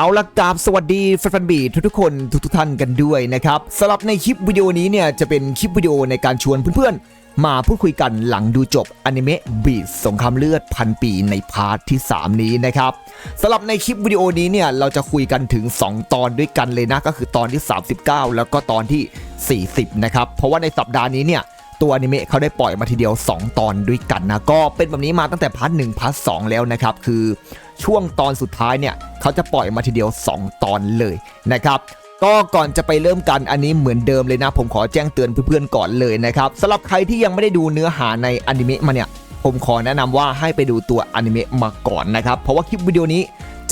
เอาละกราบสวัสดีแฟนๆบีทุกๆคนทุกทุกๆท่านกันด้วยนะครับสำหรับในคลิปวิดีโอนี้เนี่ยจะเป็นคลิปวิดีโอในการชวนเพื่อนๆ มาพูดคุยกันหลังดูจบอนิเมะบีดสงครามเลือดพันปีในพาร์ทที่ 3 นี้นะครับสำหรับในคลิปวิดีโอนี้เนี่ยเราจะคุยกันถึง 2 ตอนด้วยกันเลยนะก็คือตอนที่ 39 แล้วก็ตอนที่ 40 นะครับเพราะว่าในสัปดาห์นี้เนี่ยตัวอนิเมะเขาได้ปล่อยมาทีเดียว 2 ตอนด้วยกันนะก็เป็นแบบนี้มาตั้งแต่พาร์ทหนึ่งพาร์ทสแล้วนะครับคือ ช่วงตอนสุดท้ายเนี่ยเขาจะปล่อยมาทีเดียว 2 ตอนเลยนะครับก็ก่อนจะไปเริ่มกันอันนี้เหมือนเดิมเลยนะ ผมขอแจ้งเตือนเพื่อนๆก่อนเลยนะครับสำหรับใครที่ยังไม่ได้ดูเนื้อหาในอนิเมะมาเนี่ยผมขอแนะนำว่าให้ไปดูตัวอนิเมะมาก่อนนะครับ เพราะว่าคลิปวิดีโอนี้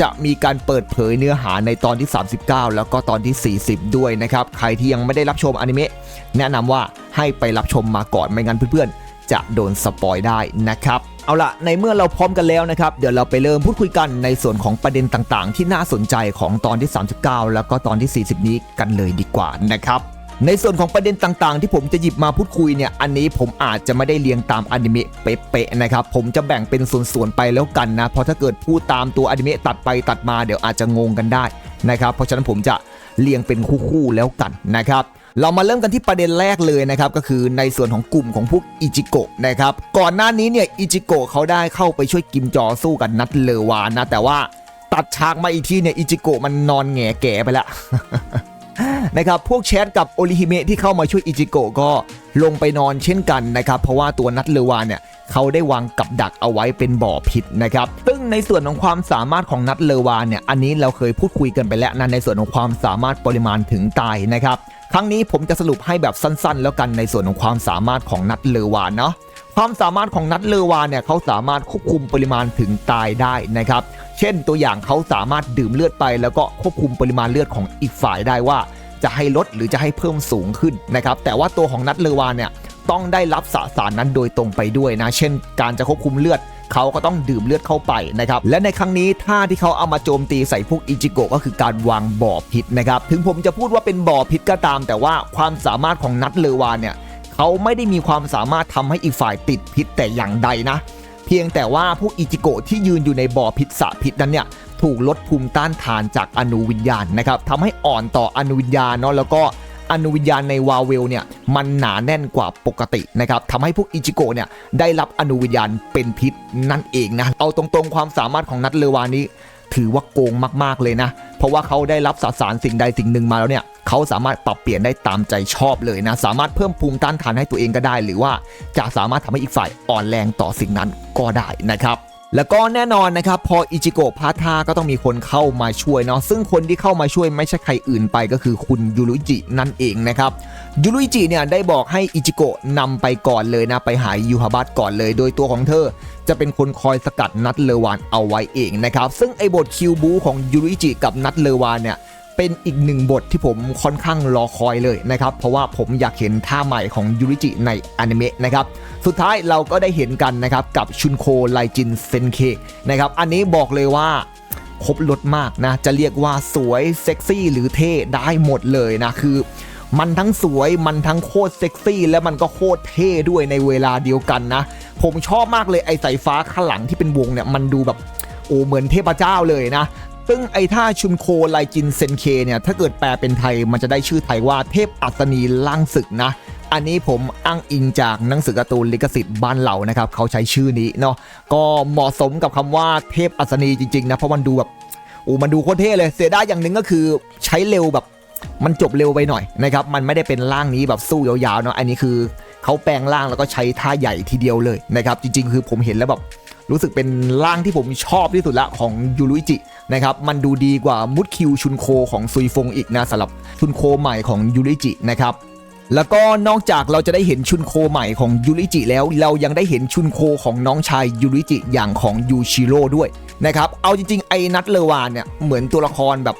จะมีการเปิดเผยเนื้อหาในตอนที่ 39 แล้วก็ตอนที่ 40 ด้วยนะครับ ใครที่ยังไม่ได้รับชมอนิเมะแนะนำว่าให้ไปรับชมมาก่อนไม่งั้นเพื่อนๆ จะโดนสปอยได้นะครับ เอาละในเมื่อเราพร้อมกันแล้วนะครับ เดี๋ยวเราไปเริ่มพูดคุยกันในส่วนของประเด็นต่างๆ ที่น่าสนใจของตอนที่ 39 แล้วก็ตอนที่ 40 นี้กันเลยดีกว่านะครับในส่วนของประเด็นต่างๆ ที่ผมจะหยิบมาพูดคุยเนี่ย อันนี้ผมอาจจะไม่ได้เรียงตามอนิเมะเป๊ะๆนะครับ ผมจะแบ่งเป็นส่วนๆไปแล้วกันนะ เพราะถ้าเกิดพูดตามตัวอนิเมะตัดไปตัดมาเดี๋ยวอาจจะงงกันได้นะครับ เพราะฉะนั้นผมจะเรียงเป็นคู่ๆแล้วกันนะครับ เรามาเริ่มกันที่ประเด็นแรกเลยนะครับก็คือในส่วนของกลุ่มของพวกอิจิโกะนะครับก่อนหน้านี้เนี่ยอิจิโกะเขาได้เข้าไปช่วยกิมจอสู้กันนัดเลวานนะแต่ว่าตัดฉากมาอีกทีเนี่ยอิจิโกะมันนอนแง่แก่ไปแล้วนะครับพวกแชทกับโอริฮิเมะที่เข้ามาช่วยอิจิโกะก็ลงไปนอนเช่นกันนะครับเพราะว่าตัวนัดเลวานเนี่ย เขาได้วางกับดักเอาไว้เป็นบ่อพิษนะครับซึ่งในส่วนของความสามารถของนัดเลวานเนี่ยอันนี้เราเคยพูดคุยกันไปแล้วนะในส่วนของความสามารถปริมาณถึงตายนะครับครั้งนี้ผมจะสรุปให้แบบสั้นๆ แล้วกันในส่วนของความสามารถของนัดเลวานเนาะความสามารถของนัดเลวานเนี่ยเขาสามารถควบคุมปริมาณถึงตายได้นะครับเช่นตัวอย่างเขาสามารถดื่มเลือดไป แล้วก็ควบคุมปริมาณเลือดของอีกฝ่ายได้ว่าจะให้ลดหรือจะให้เพิ่มสูงขึ้นนะครับแต่ว่าตัวของนัดเลวานเนี่ย ต้องได้รับสสารนั้นโดยตรงไปด้วยนะ เช่น การจะควบคุมเลือดเขาก็ต้องดื่มเลือดเข้าไปนะครับ และในครั้งนี้ท่าที่เขาเอามาโจมตีใส่พวกอิจิโกะก็คือการวางบ่อพิษนะครับ ถึงผมจะพูดว่าเป็นบ่อพิษก็ตาม แต่ว่าความสามารถของนัดเลวานเนี่ยเขาไม่ได้มีความสามารถทำให้อีกฝ่ายติดพิษแต่อย่างใดนะ เพียงแต่ว่าพวกอิจิโกะที่ยืนอยู่ในบ่อพิษสะพิษนั้นเนี่ยถูกลดภูมิต้านทานจากอนุวิญญาณนะครับทำให้อ่อนต่ออนุวิญญาณเนาะแล้วก็ อนุวิญญาณในวาเวลเนี่ยมันหนาแน่นกว่าปกตินะครับทำให้พวกอิจิโกะเนี่ยได้รับอนุวิญญาณเป็นพิษนั่นเองนะเอาตรงๆความสามารถของนัดเลวานี้ ถือว่าโกงมากๆเลยนะ เพราะว่าเขาได้รับสสารสิ่งใดสิ่งหนึ่งมาแล้วเนี่ยเขาสามารถปรับเปลี่ยนได้ตามใจชอบเลยนะ สามารถเพิ่มภูมิต้านทานให้ตัวเองก็ได้ หรือว่าจะสามารถทำให้อีกฝ่ายอ่อนแรงต่อสิ่งนั้นก็ได้นะครับ แล้วก็แน่นอนนะครับพออิจิโกะพาทาก็ต้องมีคนเข้ามาช่วยเนาะซึ่งคนที่เข้ามาช่วยไม่ใช่ใครอื่นไปก็คือคุณยูรุจินั่นเองนะครับยูรุจิเนี่ยได้บอกให้อิจิโกะนำไปก่อนเลยนะไปหายูฮาบัตก่อนเลย โดยตัวของเธอ จะเป็นคนคอยสกัดนัดเลวานเอาไว้เองนะครับซึ่งไอ้บทคิวบูของยูรุจิกับนัดเลวานเนี่ย เป็นอีกหนึ่งบทที่ผมค่อนข้างรอคอยเลยนะครับ เพราะว่าผมอยากเห็นท่าใหม่ของยูริจิในอนิเมะนะครับ สุดท้ายเราก็ได้เห็นกันนะครับ กับชุนโคไลจินเซนเคนะครับ อันนี้บอกเลยว่าครบรถมากนะ จะเรียกว่าสวยเซ็กซี่หรือเท่ได้หมดเลยนะ คือมันทั้งสวยมันทั้งโคตรเซ็กซี่และมันก็โคตรเท่ด้วยในเวลาเดียวกันนะ ผมชอบมากเลยไอ้สายฟ้าข้างหลังที่เป็นวงเนี่ยมันดูแบบโอ้เหมือนเทพเจ้าเลยนะ ซึ่งไอ้ท่าชุนโคไลจินเซนเคเนี่ยถ้าเกิดแปลเป็นไทยมันจะได้ชื่อไทยว่าเทพอัศนีล่างศึกนะ อันนี้ผมอ้างอิงจากหนังสือการ์ตูนลิขสิทธิ์บ้านเรานะครับเขาใช้ชื่อนี้เนาะก็เหมาะสมกับคำว่าเทพอัศนีจริงๆนะเพราะมันดูแบบโอ้มันดูโคตรเท่เลยเสียดายอย่างหนึ่งก็คือใช้เร็วแบบมันจบเร็วไปหน่อยนะครับมันไม่ได้เป็นร่างนี้แบบสู้ยาวๆเนาะอันนี้คือเขาแปลงร่างแล้วก็ใช้ท่าใหญ่ทีเดียวเลยนะครับจริง ๆ คือผมเห็นแล้วแบบ รู้สึกเป็นร่างที่ผมชอบที่สุดละของยูรุอิจินะครับมันดูดีกว่ามุดคิวชุนโคของซุยฟงอีกนะสำหรับชุนโคใหม่ของยูรุอิจินะครับแล้วก็นอกจากเราจะได้เห็นชุนโคใหม่ของยูริจิแล้ว เรายังได้เห็นชุนโคของน้องชายยูริจิอย่างของยูชิโร่ด้วยนะครับเอาจริงๆ ไอ้นัทเลวานเนี่ยเหมือนตัวละครแบบ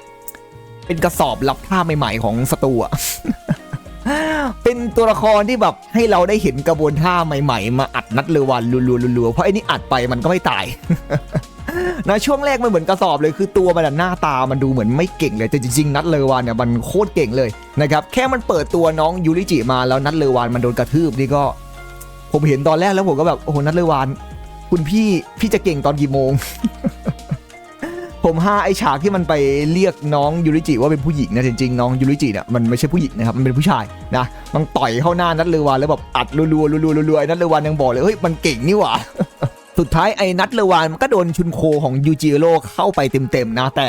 เป็นกระสอบรับท่าใหม่ๆของสตูอะ เป็นตัวละครที่แบบให้เราได้เห็นกระบวนท่าใหม่ๆ มาอัดนัดเลวานรัวๆเพราะไอ้นี่อัดไปมันก็ไม่ตายนะช่วงแรกมันเหมือนกระสอบเลยคือตัวมันหน้าตามันดูเหมือนไม่เก่งเลยแต่จริงๆ นัดเลวานเนี่ยมันโคตรเก่งเลยนะครับแค่มันเปิดตัวน้องยูริจิมาแล้วนัดเลวานมันโดนกระทืบนี่ก็ ผมเห็นตอนแรกแล้วผมก็แบบโอ้โหนัดเลวาน คุณพี่พี่จะเก่งตอนกี่โมง ผมห้าไอฉากที่มันไปเรียกน้องยูริจิว่าเป็นผู้หญิงนะจริงๆน้องยูริจิเนี่ยมันไม่ใช่ผู้หญิงนะครับมันเป็นผู้ชายนะมันต่อยเข้าหน้านัดเลวานแล้วแบบอัดรัวๆรัวๆรัวๆนัดเลวานยังบอกเลยเฮ้ยมันเก่งนี่หว่าสุดท้ายไอ้นัดเลวานมันก็โดนชุนโคของยูจิโร่เข้าไปเต็มๆนะแต่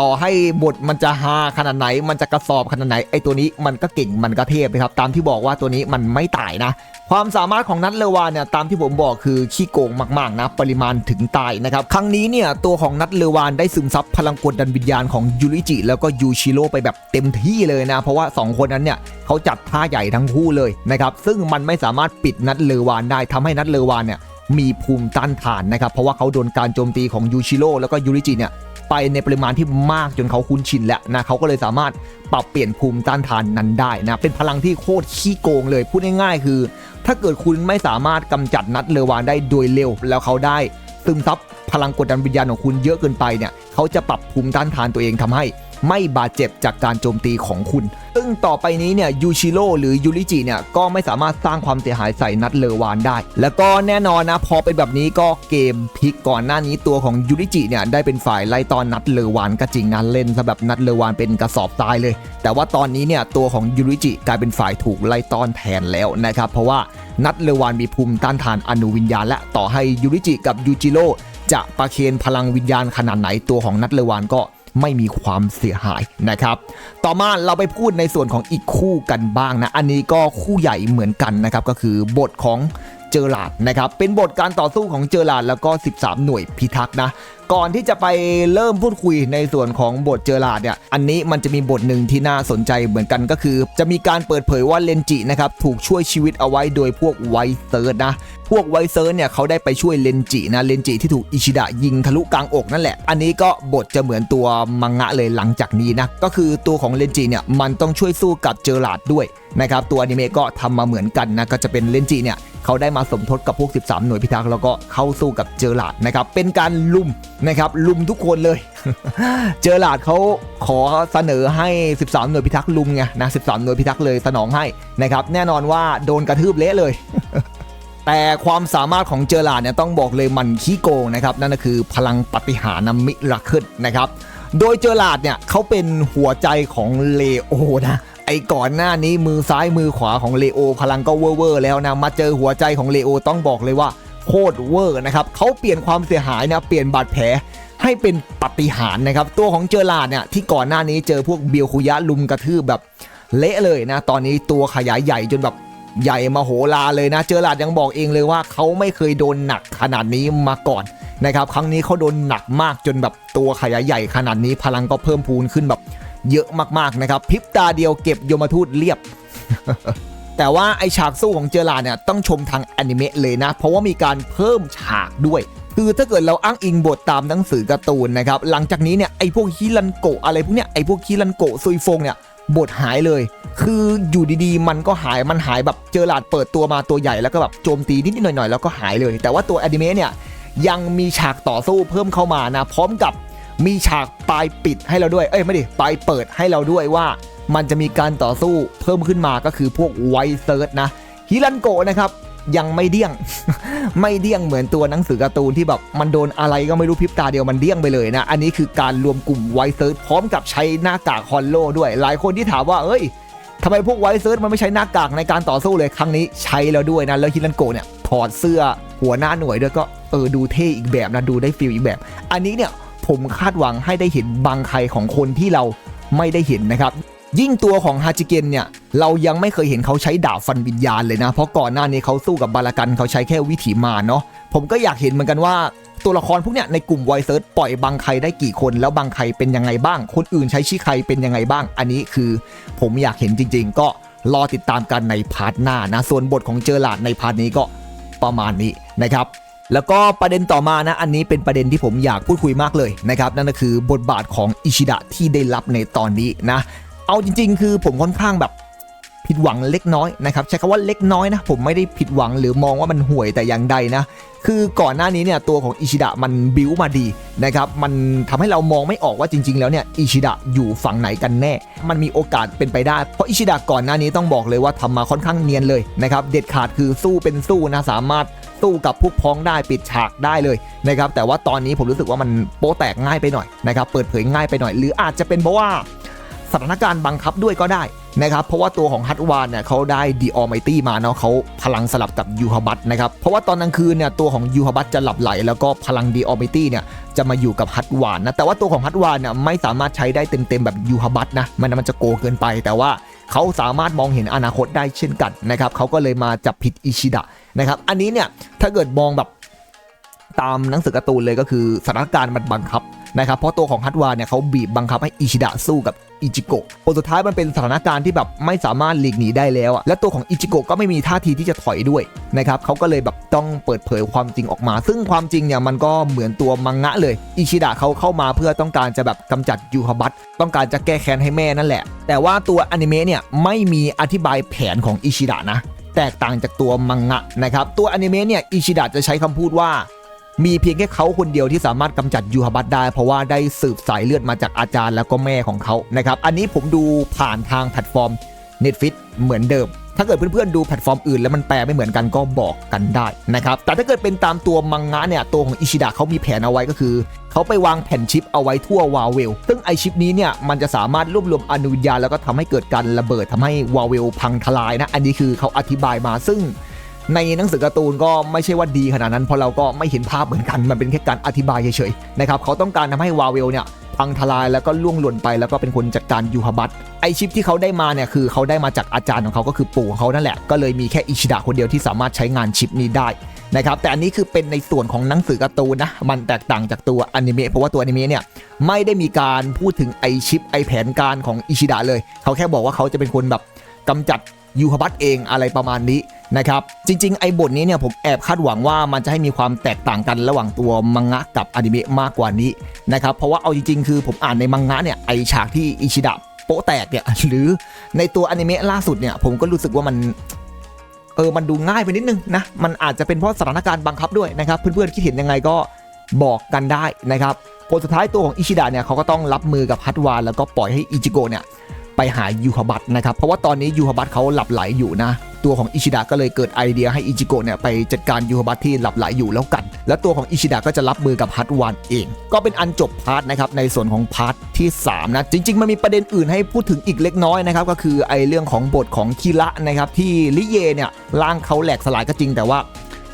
ต่อให้บทมันจะฮาขนาดไหน มันจะกระสอบขนาดไหนไอตัวนี้มันก็เก่งมันก็เทพนะครับตามที่บอกว่าตัวนี้มันไม่ตายนะ ความสามารถของนัทเลวานเนี่ยตามที่ผมบอกคือขี้โกงมากๆนะปริมาณถึงตายนะครับครั้งนี้เนี่ยตัวของนัทเลวานได้ซึมซับพลังกดดันวิญญาณของยูริจิ แล้วก็ยูชิโร่ไปแบบเต็มที่เลยนะ เพราะว่า 2 คนนั้นเนี่ยเขาจัดท่าใหญ่ทั้งคู่เลยนะครับซึ่งมันไม่สามารถปิดนัทเลวานได้ทำให้นัทเลวานเนี่ยมีภูมิต้านทานนะครับเพราะว่าเขาโดนการโจมตีของยูชิโร่แล้วก็ยูริจิเนี่ย ไปในปริมาณที่มากจนเขาคุ้นชินแล้วนะเขาก็เลยสามารถปรับเปลี่ยนภูมิต้านทานนั้นได้นะเป็นพลังที่โคตรขี้โกงเลยพูดง่ายๆคือ ถ้าเกิดคุณไม่สามารถกำจัดนัดเลวานได้โดยเร็ว แล้วเขาได้ซึมซับพลังกดดันวิญญาณของคุณเยอะเกินไปเนี่ยเขาจะปรับภูมิต้านทานตัวเองทำให้ ไม่บาดเจ็บจากการโจมตีของคุณ ซึ่งต่อไปนี้เนี่ยยูชิโร่หรือยูริจิเนี่ยก็ไม่สามารถสร้างความเสียหายใส่นัดเลวานได้ แล้วก็แน่นอนนะพอเป็นแบบนี้ก็เกมพลิกก่อนหน้านี้ตัวของยูริจิเนี่ยได้เป็นฝ่ายไล่ตอนนัดเลวานก็จริงนะเล่นซะแบบนัดเลวานเป็นกระสอบทรายเลย แต่ว่าตอนนี้เนี่ยตัวของยูริจิกลายเป็นฝ่ายถูกไล่ตอนแทนแล้วนะครับเพราะว่านัดเลวานมีภูมิต้านทานอนุวิญญาณและต่อให้ยูริจิกับยูจิโร่จะประเคนพลังวิญญาณขนาดไหนตัวของนัดเลวานก็ ไม่มีความเสียหายนะครับ ต่อมาเราไปพูดในส่วนของอีกคู่กันบ้างนะ อันนี้ก็คู่ใหญ่เหมือนกันนะครับ ก็คือบทของเจอราดนะครับ เป็นบทการต่อสู้ของเจอราดแล้วก็ 13 หน่วยพิทักษ์นะ ก่อนที่จะไปเริ่มพูดคุยในส่วนของบทเจอราดเนี่ย อันนี้มันจะมีบทหนึ่งที่น่าสนใจเหมือนกันก็คือ จะมีการเปิดเผยว่าเลนจินะครับถูกช่วยชีวิตเอาไว้โดยพวกไวเซิร์นะ พวกไวเซิร์เนี่ยเขาได้ไปช่วยเลนจินะเลนจิที่ถูกอิชิดะยิงทะลุกลางอกนั่นแหละ อันนี้ก็บทจะเหมือนตัวมังงะเลยหลังจากนี้นะ ก็คือตัวของเลนจิเนี่ยมันต้องช่วยสู้กับเจอราดด้วยนะครับตัวอนิเมะก็ทำมาเหมือนกันนะก็จะเป็นเลนจิเนี่ยเขาได้มาสมทบกับพวก 13 หน่วยพิทักษ์แล้วก็เข้าสู้กับเจอราดนะครับเป็นการลุมนะครับลุมทุกคนเลย เจอราดเขาขอเสนอให้ 13 หน่วยพิทักษ์ลุมไงนะ 13 หน่วยพิทักษ์เลยสนองให้นะครับแน่นอนว่าโดนกระทืบเละเลยแต่ความสามารถของเจอราดเนี่ยต้องบอกเลยมันขี้โกงนะครับ นั่นก็คือพลังปฏิหารมิราเคิลนะครับ โดยเจอราดเนี่ยเขาเป็นหัวใจของเลโอนะ อ้ก่อนหน้านี้มือซ้ายมือขวาของเลโอพลังก็เวอร์เวอร์แล้วนะมาเจอหัวใจของเลโอต้องบอกเลยว่าโคตรเวอร์นะครับเขาเปลี่ยนความเสียหายนะเปลี่ยนบาดแผลให้เป็นปฏิหารย์นะครับตัวของเจอราดเนี่ยที่ก่อนหน้านี้เจอพวกเบียวคุยะลุมกระทืบแบบเละเลยนะ ตอนนี้ตัวขยายใหญ่จนแบบใหญ่มโหฬาเลยนะ เจอราดยังบอกเองเลยว่าเขาไม่เคยโดนหนักขนาดนี้มาก่อนนะครับ ครั้งนี้เขาโดนหนักมากจนแบบตัวขยายใหญ่ขนาดนี้พลังก็เพิ่มพูนขึ้นแบบ เยอะมากๆนะครับพริบตาเดียวเก็บโยมทูตเรียบ แต่ว่าไอฉากสู้ของเจอราเนี่ยต้องชมทางอนิเมะเลยนะ เพราะว่ามีการเพิ่มฉากด้วยคือถ้าเกิดเราอ้างอิงบทตามหนังสือการ์ตูนนะครับหลังจากนี้เนี่ยไอพวกฮิรันโกะอะไรพวกเนี้ยไอพวกฮิรันโกะซุยฟงเนี่ยบทหายเลย คืออยู่ดีๆ มันก็หายมันหายแบบเจอราดเปิดตัวมาตัวใหญ่แล้วก็แบบโจมตีนิดๆหน่อยๆแล้วก็หายเลย แต่ว่าตัวอนิเมะเนี่ยยังมีฉากต่อสู้เพิ่มเข้ามานะพร้อมกับ มีฉากปลายปิดให้เราด้วย เอ้ยไม่ดิปลายเปิดให้เราด้วยว่า มันจะมีการต่อสู้เพิ่มขึ้นมาก็คือพวกไวเซิร์ชนะฮิรันโกะนะครับยังไม่เดี้ยง ไม่เดี้ยงเหมือนตัวหนังสือการ์ตูนที่แบบมันโดนอะไรก็ไม่รู้พริบตาเดียวมันเดี้ยงไปเลยนะ อันนี้คือการรวมกลุ่มไวเซิร์ชพร้อมกับใช้หน้ากากฮอลโลด้วย หลายคนที่ถามว่าเอ้ยทำไมพวกไวเซิร์ชมันไม่ใช้หน้ากากในการต่อสู้เลยครั้งนี้ใช้แล้วด้วยนะแล้วฮิรันโกะเนี่ยถอดเสื้อหัวหน้าหน่วยด้วยก็เออดูเท่อีกแบบนะดูได้ฟีลอีกแบบ อันนี้เนี่ย มคาดหวังให้ได้เห็นบางใครของคนที่เราไม่ได้เห็นนะครับ ยิ่งตัวของฮาจิเกนเนี่ย เรายังไม่เคยเห็นเขาใช้ดาบฟันวิญญาณเลยนะ เพราะก่อนหน้านี้เขาสู้กับบาลากันเขาใช้แค่วิถีมารเนาะผมก็อยากเห็นเหมือนกันว่าตัวละครพวกเนี้ยในกลุ่มไวเซิร์ชปล่อยบางใครได้กี่คน แล้วบางใครเป็นยังไงบ้าง คนอื่นใช้ชื่อใครเป็นยังไงบ้าง อันนี้คือผมอยากเห็นจริง ๆ ก็รอติดตามกันในพาร์ทหน้านะ ส่วนบทของเจอหลาดในพาร์ทนี้ก็ประมาณนี้นะครับ แล้วก็ประเด็นต่อมานะ อันนี้เป็นประเด็นที่ผมอยากพูดคุยมากเลยนะครับ นั่นก็คือบทบาทของอิชิดะที่ได้รับในตอนนี้นะ เอาจริง ๆ คือผมค่อนข้างแบบผิดหวังเล็กน้อยนะครับใช้คำว่าเล็กน้อยนะ ผมไม่ได้ผิดหวังหรือมองว่ามันห่วยแต่อย่างใดนะ คือก่อนหน้านี้เนี่ยตัวของอิชิดะมันบิ้วมาดีนะครับมันทำให้เรามองไม่ออกว่าจริง ๆ แล้วเนี่ยอิชิดะอยู่ฝั่งไหนกันแน่ มันมีโอกาสเป็นไปได้ เพราะอิชิดะก่อนหน้านี้ต้องบอกเลยว่าทำมาค่อนข้างเนียนเลยนะครับเด็ดขาดคือสู้เป็นสู้นะสามารถ สู้กับพวกพ้องได้ปิดฉากได้เลยนะครับแต่ว่าตอนนี้ผมรู้สึกว่ามันโป๊แตกง่ายไปหน่อยนะครับเปิดเผยง่ายไปหน่อย หรืออาจจะเป็นเพราะว่าสถานการณ์บังคับด้วยก็ได้นะครับเพราะว่าตัวของฮัตวานเนี่ยเขาได้ดีออไมตี้มาเนาะเขาพลังสลับกับยูฮาบัตนะครับเพราะว่าตอนกลางคืนเนี่ยตัวของยูฮาบัตจะหลับไหล แล้วก็พลังดีออไมตี้เนี่ยจะมาอยู่กับฮัตวานนะแต่ว่าตัวของฮัตวานเนี่ยไม่สามารถใช้ได้เต็มๆแบบยูฮาบัตนะมันมันจะโกเกินไปแต่ว่าเขาสามารถมองเห็นอนาคตได้เช่นกันนะครับเขาก็เลยมาจับผิดอิชิดะ นะครับ อันนี้เนี่ยถ้าเกิดมองแบบตามหนังสือการ์ตูนเลยก็คือสถานการณ์มันบังคับนะครับ เพราะตัวของฮัตวาเนี่ยเขาบีบบังคับให้อิชิดะสู้กับอิจิโกะผลสุดท้ายมันเป็นสถานการณ์ที่แบบไม่สามารถหลีกหนีได้แล้วอะและตัวของอิจิโกะก็ไม่มีท่าทีที่จะถอยด้วยนะครับเขาก็เลยแบบต้องเปิดเผยความจริงออกมา ซึ่งความจริงเนี่ยมันก็เหมือนตัวมังงะเลย อิชิดะเขาเข้ามาเพื่อต้องการจะแบบกำจัดยูฮาบัตต้องการจะแก้แค้นให้แม่นั่นแหละ แต่ว่าตัวอนิเมะเนี่ยไม่มีอธิบายแผนของอิชิดะนะ แตกต่างจากตัวมังงะนะครับ ตัวอนิเมะเนี่ยอิชิดะจะใช้คำพูดว่า มีเพียงแค่เขาคนเดียวที่สามารถกำจัดยูฮาบัตได้เพราะว่าได้สืบสายเลือดมาจากอาจารย์แล้วก็แม่ของเขานะครับ อันนี้ผมดูผ่านทางแพลตฟอร์ม Netflix เหมือนเดิม ถ้าเกิดเพื่อนๆดูแพลตฟอร์มอื่นแล้วมันแปลไม่เหมือนกันก็บอกกันได้นะครับ แต่ถ้าเกิดเป็นตามตัวมังงะเนี่ยตัวของอิชิดะเขามีแผนเอาไว้ก็คือ เขาไปวางแผ่นชิปเอาไว้ทั่ววาเวล ซึ่งไอชิปนี้เนี่ยมันจะสามารถรวบรวมอนุญาแล้วก็ทำให้เกิดการระเบิดทำให้วาเวลพังทลายนะ อันนี้คือเขาอธิบายมาซึ่ง ในหนังสือการ์ตูนก็ไม่ใช่ว่าดีขนาดนั้นเพราะเราก็ไม่เห็นภาพเหมือนกันมันเป็นแค่การอธิบายเฉยๆนะครับเขาต้องการทำให้วาเวลเนี่ยพังทลายแล้วก็ล่วงหล่นไปแล้วก็เป็นคนจัดการยูฮาบัตไอชิปที่เขาได้มาเนี่ยคือเขาได้มาจากอาจารย์ของเขาก็คือปู่ของเขานั่นแหละก็เลยมีแค่อิชิดะคนเดียวที่สามารถใช้งานชิปนี้ได้นะครับแต่อันนี้คือเป็นในส่วนของหนังสือการ์ตูนนะมันแตกต่างจากตัวอนิเมะเพราะว่าตัวอนิเมะเนี่ยไม่ได้มีการพูดถึงไอชิปไอแผนการของอิชิดะเลย เขาแค่บอกว่าเขาจะเป็นคนแบบกำจัด ยูฮาบัตเองอะไรประมาณนี้นะครับจริง ๆ ไอ้บทนี้เนี่ยผมแอบคาดหวังว่ามันจะให้มีความแตกต่างกันระหว่างตัวมังงะกับอนิเมะมากกว่านี้นะครับเพราะว่าเอาจริง ๆ คือผมอ่านในมังงะเนี่ยไอฉากที่อิชิดะโปะแตกเนี่ยหรือในตัวอนิเมะล่าสุดเนี่ยผมก็รู้สึกว่ามันเออมันดูง่ายไปนิดนึงนะมันอาจจะเป็นเพราะสถานการณ์บังคับด้วยนะครับเพื่อนๆคิดเห็นยังไงก็บอกกันได้นะครับผลสุดท้ายตัวของอิชิดะเนี่ยเขาก็ต้องรับมือกับฮัตวานแล้วก็ปล่อยให้อิจิโกะเนี่ย ไปหายูฮบัตนะครับ เพราะว่าตอนนี้ยูฮบัตเขาหลับไหลอยู่นะ ตัวของอิชิดะก็เลยเกิดไอเดียให้อิจิโกะเนี่ยไปจัดการยูฮบัตที่หลับไหลอยู่แล้วกัน แล้วตัวของอิชิดะก็จะรับมือกับฮัตวานเอง ก็เป็นอันจบพาร์ทนะครับในส่วนของพาร์ทที่3นะจริง ๆ มันมีประเด็นอื่นให้พูดถึงอีกเล็กน้อยนะครับก็คือไอเรื่องของบทของคีระนะครับที่ลิเยเนี่ยร่างเขาแหลกสลายก็จริงแต่ว่า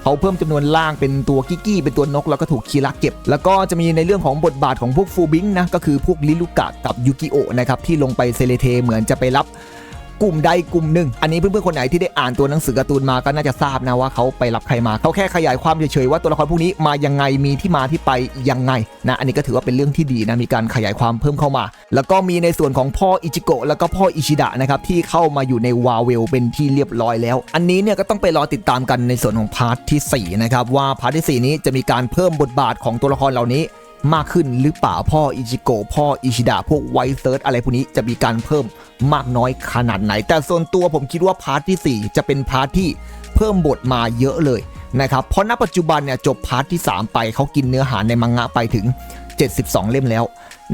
เขาเพิ่มจำนวนล่างเป็นตัวกิกี้เป็นตัวนก แล้วก็ถูกคีรักเก็บ แล้วก็จะมีในเรื่องของบทบาทของพวกฟูบิงนะก็คือพวกลิลูกะกับยูกิโอนะครับที่ลงไปเซเลเทเหมือนจะไปรับ กลุ่มใดกลุ่มหนึ่ง อันนี้เพื่อนๆคนไหนที่ได้อ่านตัวหนังสือการ์ตูนมาก็น่าจะทราบนะว่าเขาไปรับใครมาเขาแค่ขยายความเฉยๆว่าตัวละครพวกนี้มายังไงมีที่มาที่ไปยังไงนะอันนี้ก็ถือว่าเป็นเรื่องที่ดีนะมีการขยายความเพิ่มเข้ามา แล้วก็มีในส่วนของพ่ออิจิโกะแล้วก็พ่ออิชิดะนะครับที่เข้ามาอยู่ในวาเวลเป็นที่เรียบร้อยแล้ว อันนี้เนี่ยก็ต้องไปรอติดตามกันในส่วนของพาร์ทที่4นะครับว่าพาร์ทที่ 4 นี้จะมีการเพิ่มบทบาทของตัวละครเหล่านี้ มากขึ้นหรือเปล่าพ่ออิจิโกะพ่ออิชิดะพวกไวเซิร์ชอะไรพวกนี้จะมีการเพิ่มมากน้อยขนาดไหน แต่ส่วนตัวผมคิดว่าพาร์ทที่ 4 จะเป็นพาร์ทที่เพิ่มบทมาเยอะเลยนะครับเพราะณปัจจุบันเนี่ยจบพาร์ทที่ 3 ไปเขากินเนื้อหาในมังงะไปถึง 72 เล่มแล้ว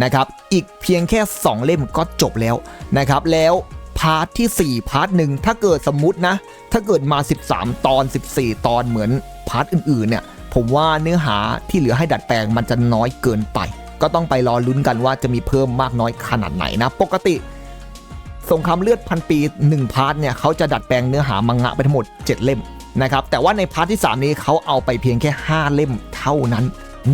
นะครับอีกเพียงแค่ 2 เล่มก็จบแล้วนะครับแล้วพาร์ทที่ 4 พาร์ทหนึ่งถ้าเกิดสมมุตินะ ถ้าเกิดมา 13 ตอน 14 ตอนเหมือนพาร์ทอื่นๆเนี่ย ผมว่าเนื้อหาที่เหลือให้ดัดแปลงมันจะน้อยเกินไป ก็ต้องไปรอลุ้นกันว่าจะมีเพิ่มมากน้อยขนาดไหนนะ ปกติสงครามเลือดพันปี 1 พาร์ทเนี่ยเขาจะดัดแปลงเนื้อหามังงะไปทั้งหมด 7 เล่มนะครับแต่ว่าในพาร์ทที่ 3 นี้เขาเอาไปเพียงแค่ 5 เล่มเท่านั้น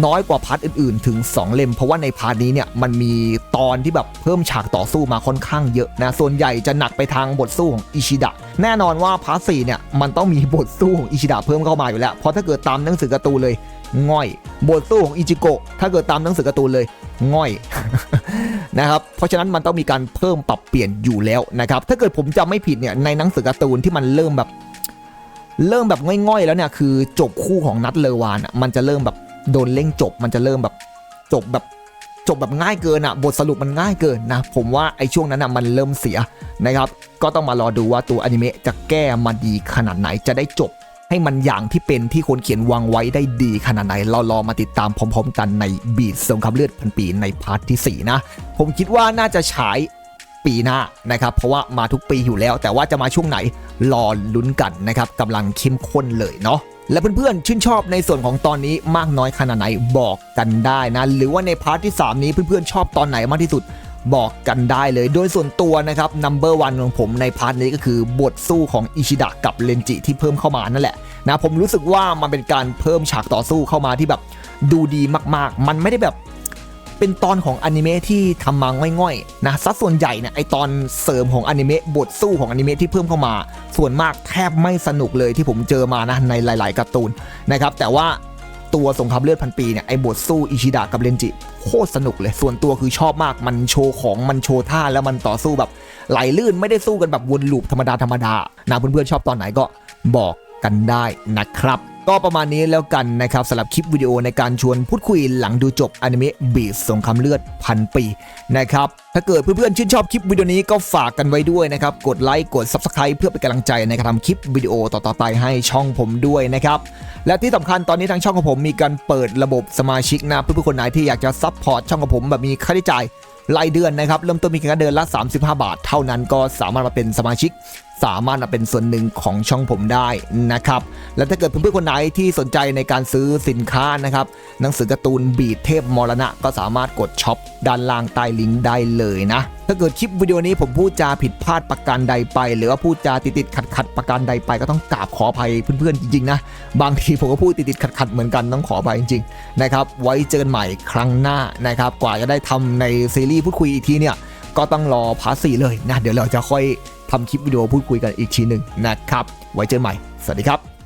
น้อยกว่าพาร์ทอื่นๆ ถึง 2 เล่ม เพราะว่าในพาร์ทนี้เนี่ยมันมีตอนที่แบบเพิ่มฉากต่อสู้มาค่อนข้างเยอะนะส่วนใหญ่จะหนักไปทางบทสู้ของอิชิดะแน่นอนว่าพาร์ท4เนี่ยมันต้องมีบทสู้ของอิชิดะเพิ่มเข้ามาอยู่แล้วเพราะถ้าเกิดตามหนังสือการ์ตูนเลยง่อย บทสู้ของอิจิโกะถ้าเกิดตามหนังสือการ์ตูนเลยง่อยนะครับเพราะฉะนั้นมันต้องมีการเพิ่มปรับเปลี่ยนอยู่แล้วนะครับถ้าเกิดผมจำไม่ผิดเนี่ยในหนังสือการ์ตูนที่มันเริ่มแบบ เริ่มแบบง่อยๆ แล้วเนี่ยคือจบคู่ของนัดเลวานะมันจะเริ่มแบบ โดนเร่งจบมันจะเริ่มแบบจบแบบจบแบบง่ายเกินอะบทสรุปมันง่ายเกินนะ ผมว่าไอ้ช่วงนั้นอะมันเริ่มเสียนะครับ ก็ต้องมารอดูว่าตัวอนิเมะจะแก้มาดีขนาดไหนจะได้จบ ให้มันอย่างที่เป็นที่คนเขียนวางไว้ได้ดีขนาดไหน เรารอมาติดตามพร้อม ๆ กันในบีดสงครามเลือดพันปีในพาร์ทที่ 4 นะ ผมคิดว่าน่าจะฉายปีหน้านะครับ เพราะว่ามาทุกปีอยู่แล้ว แต่ว่าจะมาช่วงไหนรอลุ้นกันนะครับกำลังเข้มข้นเลยเนาะ และเพื่อนๆชื่นชอบในส่วนของตอนนี้มากน้อยขนาดไหนบอกกันได้นะ หรือว่าในพาร์ทที่ 3 นี้เพื่อนๆชอบตอนไหนมากที่สุดบอกกันได้เลย โดยส่วนตัวนะครับนัมเบอร์วันของผมในพาร์ทนี้ก็คือบทสู้ของอิชิดะกับเลนจิที่เพิ่มเข้ามานั่นแหละนะผมรู้สึกว่ามันเป็นการเพิ่มฉากต่อสู้เข้ามาที่แบบดูดีมากๆ มันไม่ได้แบบ เป็นตอนของอนิเมะที่ทำมาง่อยๆนะซัดส่วนใหญ่เนี่ยไอตอนเสริมของอนิเมะบทสู้ของอนิเมะที่เพิ่มเข้ามา ส่วนมากแทบไม่สนุกเลยที่ผมเจอมานะในหลาย ๆการ์ตูนนะครับแต่ว่าตัวสงครามเลือดพันปีเนี่ยไอบทสู้อิชิดะกับเรนจิโคตรสนุกเลย ส่วนตัวคือชอบมากมันโชว์ของมันโชว์ท่าแล้วมันต่อสู้แบบไหลลื่นไม่ได้สู้กันแบบวนลูปธรรมดาธรรมดานะเพื่อนๆชอบตอนไหนก็บอกกันได้นะครับ ก็ประมาณนี้แล้วกันนะครับสำหรับคลิปวิดีโอในการชวนพูดคุยหลังดูจบอนิเมะบีสสงครามเลือดพันปีนะครับถ้าเกิดเพื่อนๆชื่นชอบคลิปวิดีโอนี้ก็ฝากกันไว้ด้วยนะครับกดไลค์กด Subscribe เพื่อเป็นกำลังใจในการทำคลิปวิดีโอต่อๆไปให้ช่องผมด้วยนะครับและที่สำคัญตอนนี้ทางช่องของผมมีการเปิดระบบสมาชิกนะเพื่อนๆคนไหนที่อยากจะซัพพอร์ตช่องของผมแบบมีค่าใช้จ่ายรายเดือนนะครับเริ่มต้นมีแค่เดือนละ 35 บาท เท่านั้นก็สามารถมาเป็นสมาชิก สามารถมาเป็นส่วนหนึ่งของช่องผมได้นะครับ และถ้าเกิดเพื่อนๆคนไหนที่สนใจในการซื้อสินค้านะครับ หนังสือการ์ตูนบีดเทพมรณะ ก็สามารถกดช็อปด้านล่างใต้ลิงก์ได้เลยนะ ถ้าเกิดคลิปวิดีโอนี้ผมพูดจาผิดพลาดประการใดไป หรือว่าพูดจาติดติดขัดขัดประการใดไป ก็ต้องกราบขออภัยเพื่อนๆจริงๆนะ บางทีผมก็พูดติดติดขัดขัดเหมือนกันต้องขออภัยจริงๆนะครับ ไว้เจอกันใหม่ครั้งหน้านะครับ กว่าจะได้ทำในซีรีส์พูดคุยอีกทีเนี่ย ก็ต้องรอพาร์ทสี่เลยนะ เดี๋ยวเราจะค่อย ทำคลิปวิดีโอพูดคุยกันอีกทีหนึ่งนะครับ ไว้เจอกันใหม่ สวัสดีครับ